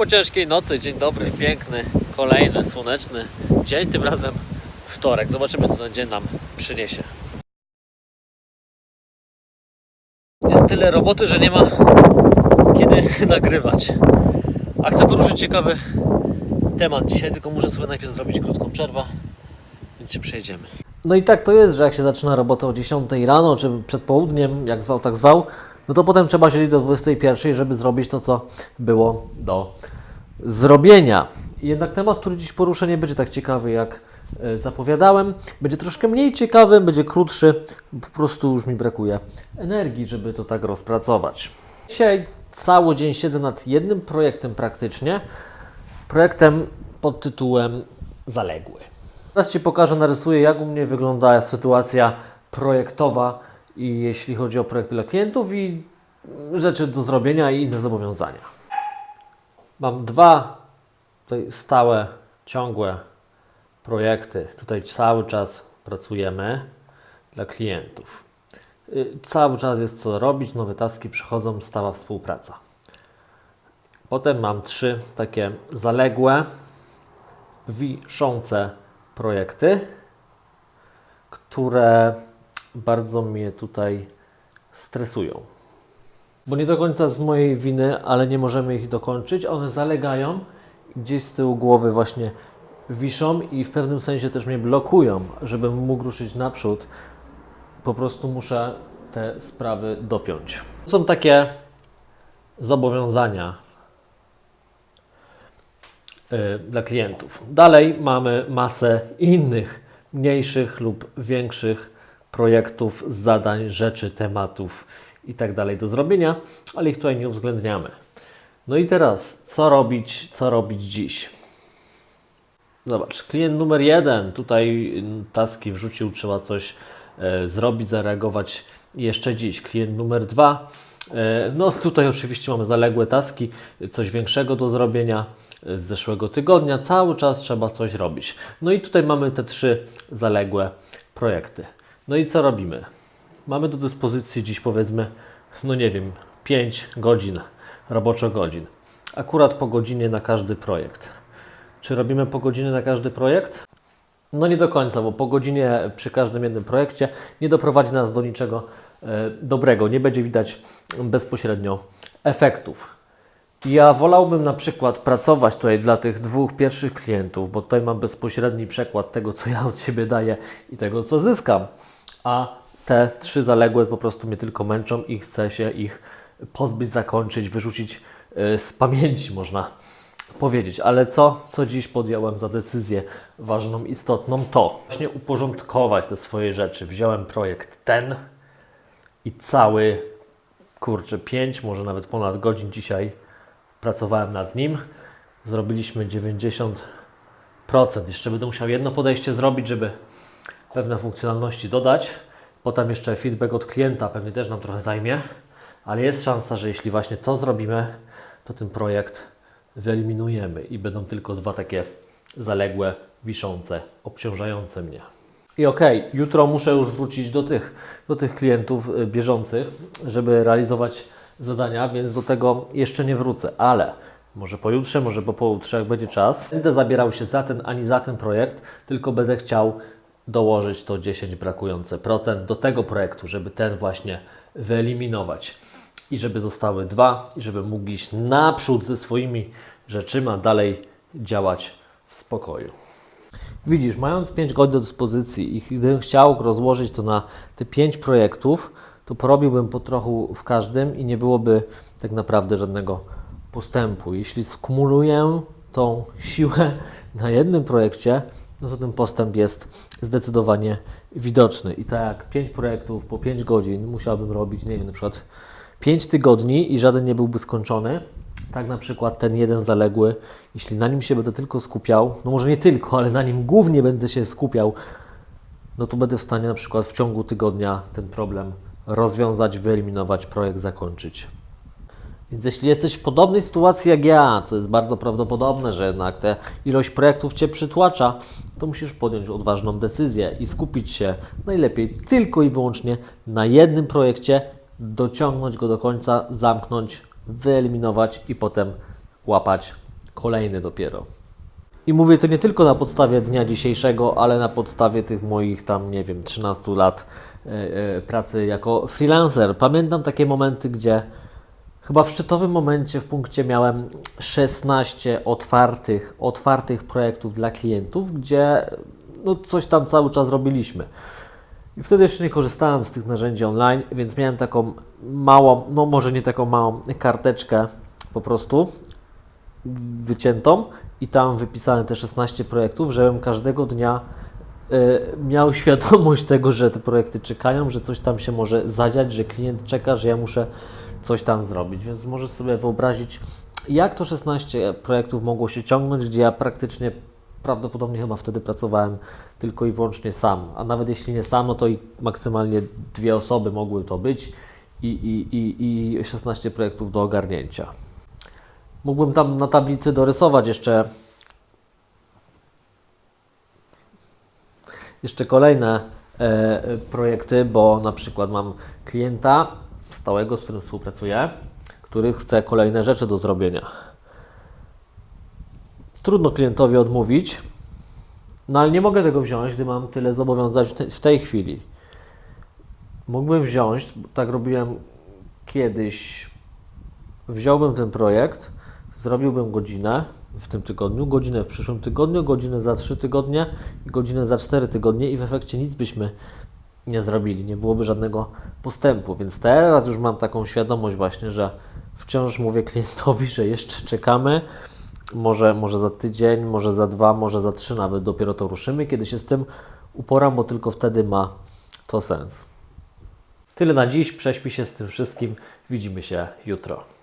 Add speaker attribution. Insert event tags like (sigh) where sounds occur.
Speaker 1: po ciężkiej nocy, dzień dobry, piękny, kolejny, słoneczny dzień, tym razem wtorek. Zobaczymy, co ten dzień nam przyniesie. Jest tyle roboty, że nie ma kiedy (laughs) nagrywać. A chcę poruszyć ciekawy temat dzisiaj, tylko muszę sobie najpierw zrobić krótką przerwę, więc się przejdziemy. No i tak to jest, że jak się zaczyna robotę o 10 rano, czy przed południem, jak zwał, tak zwał, no to potem trzeba siedzieć do 21, żeby zrobić to, co było do zrobienia. Jednak temat, który dziś poruszę, nie będzie tak ciekawy, jak e, zapowiadałem. Będzie troszkę mniej ciekawy, będzie krótszy. Po prostu już mi brakuje energii, żeby to tak rozpracować. Dzisiaj cały dzień siedzę nad jednym projektem praktycznie. Projektem pod tytułem Zaległy. Teraz Ci pokażę, narysuję, jak u mnie wygląda sytuacja projektowa i jeśli chodzi o projekty dla klientów i rzeczy do zrobienia i inne zobowiązania. Mam dwa stałe, ciągłe projekty. Tutaj cały czas pracujemy dla klientów. Y, Cały czas jest co robić, nowe taski przychodzą, stała współpraca. Potem mam trzy takie zaległe, wiszące projekty, które bardzo mnie tutaj stresują. Bo nie do końca z mojej winy, ale nie możemy ich dokończyć. One zalegają, gdzieś z tyłu głowy właśnie wiszą i w pewnym sensie też mnie blokują, żebym mógł ruszyć naprzód. Po prostu muszę te sprawy dopiąć. Są takie zobowiązania y, dla klientów. Dalej mamy masę innych, mniejszych lub większych projektów, zadań, rzeczy, tematów i tak dalej do zrobienia, ale ich tutaj nie uwzględniamy. No i teraz, co robić, co robić dziś? Zobacz, klient numer jeden, tutaj taski wrzucił, trzeba coś e, zrobić, zareagować jeszcze dziś. Klient numer dwa, e, no tutaj oczywiście mamy zaległe taski, coś większego do zrobienia e, z zeszłego tygodnia, cały czas trzeba coś robić. No i tutaj mamy te trzy zaległe projekty. No i co robimy? Mamy do dyspozycji dziś powiedzmy, no nie wiem, 5 godzin, roboczo godzin. Akurat po godzinie na każdy projekt. Czy robimy po godzinie na każdy projekt? No nie do końca, bo po godzinie przy każdym jednym projekcie nie doprowadzi nas do niczego e, dobrego. Nie będzie widać bezpośrednio efektów. Ja wolałbym na przykład pracować tutaj dla tych dwóch pierwszych klientów, bo tutaj mam bezpośredni przekład tego, co ja od siebie daję i tego, co zyskam. A te trzy zaległe po prostu mnie tylko męczą i chcę się ich pozbyć, zakończyć, wyrzucić e, z pamięci, można powiedzieć. Ale co, co dziś podjąłem za decyzję ważną, istotną, to właśnie uporządkować te swoje rzeczy. Wziąłem projekt ten i cały, kurczę, pięć, może nawet ponad godzin dzisiaj pracowałem nad nim. Zrobiliśmy 90%. Jeszcze będę musiał jedno podejście zrobić, żeby pewne funkcjonalności dodać. Potem jeszcze feedback od klienta pewnie też nam trochę zajmie, ale jest szansa, że jeśli właśnie to zrobimy, to ten projekt wyeliminujemy i będą tylko dwa takie zaległe, wiszące, obciążające mnie. I okej, jutro muszę już wrócić do tych, do tych klientów y, bieżących, żeby realizować zadania, więc do tego jeszcze nie wrócę, ale może pojutrze, może po pojutrze, jak będzie czas, będę zabierał się za ten ani za ten projekt, tylko będę chciał dołożyć to 10 brakujące procent do tego projektu, żeby ten właśnie wyeliminować i żeby zostały dwa i żeby mógł iść naprzód ze swoimi rzeczyma, dalej działać w spokoju. Widzisz, mając 5 godzin do dyspozycji i gdybym chciał rozłożyć to na te 5 projektów, to porobiłbym po trochu w każdym i nie byłoby tak naprawdę żadnego postępu. Jeśli skumuluję tą siłę na jednym projekcie, no to ten postęp jest zdecydowanie widoczny. I tak jak 5 projektów po 5 godzin musiałbym robić, nie wiem, na przykład 5 tygodni i żaden nie byłby skończony, tak na przykład ten jeden zaległy, jeśli na nim się będę tylko skupiał, no może nie tylko, ale na nim głównie będę się skupiał, no to będę w stanie na przykład w ciągu tygodnia ten problem rozwiązać, wyeliminować, projekt zakończyć. Więc jeśli jesteś w podobnej sytuacji jak ja, co jest bardzo prawdopodobne, że jednak te ilość projektów Cię przytłacza, to musisz podjąć odważną decyzję i skupić się najlepiej tylko i wyłącznie na jednym projekcie, dociągnąć go do końca, zamknąć, wyeliminować i potem łapać kolejny dopiero. I mówię to nie tylko na podstawie dnia dzisiejszego, ale na podstawie tych moich tam, nie wiem, 13 lat e, e, pracy jako freelancer. Pamiętam takie momenty, gdzie chyba w szczytowym momencie w punkcie miałem 16 otwartych, otwartych projektów dla klientów, gdzie no, coś tam cały czas robiliśmy. I wtedy jeszcze nie korzystałem z tych narzędzi online, więc miałem taką małą, no może nie taką małą karteczkę po prostu wyciętą i tam wypisałem te 16 projektów, żebym każdego dnia y, miał (laughs) świadomość tego, że te projekty czekają, że coś tam się może zadziać, że klient czeka, że ja muszę coś tam zrobić. Więc możesz sobie wyobrazić, jak to 16 projektów mogło się ciągnąć, gdzie ja praktycznie prawdopodobnie chyba wtedy pracowałem tylko i wyłącznie sam. A nawet jeśli nie sam, no to i maksymalnie dwie osoby mogły to być i, i, i, i 16 projektów do ogarnięcia. Mógłbym tam na tablicy dorysować jeszcze jeszcze kolejne e, projekty, bo na przykład mam klienta stałego, z którym współpracuję, który chce kolejne rzeczy do zrobienia. Trudno klientowi odmówić, no ale nie mogę tego wziąć, gdy mam tyle zobowiązań w, te, w tej chwili. Mógłbym wziąć, tak robiłem kiedyś, wziąłbym ten projekt, zrobiłbym godzinę w tym tygodniu, godzinę w przyszłym tygodniu, godzinę za trzy tygodnie i godzinę za cztery tygodnie i w efekcie nic byśmy nie zrobili, nie byłoby żadnego postępu. Więc teraz już mam taką świadomość właśnie, że wciąż mówię klientowi, że jeszcze czekamy, może, może za tydzień, może za dwa, może za trzy nawet dopiero to ruszymy, kiedy się z tym uporam, bo tylko wtedy ma to sens. Tyle na dziś, prześpi się z tym wszystkim, widzimy się jutro.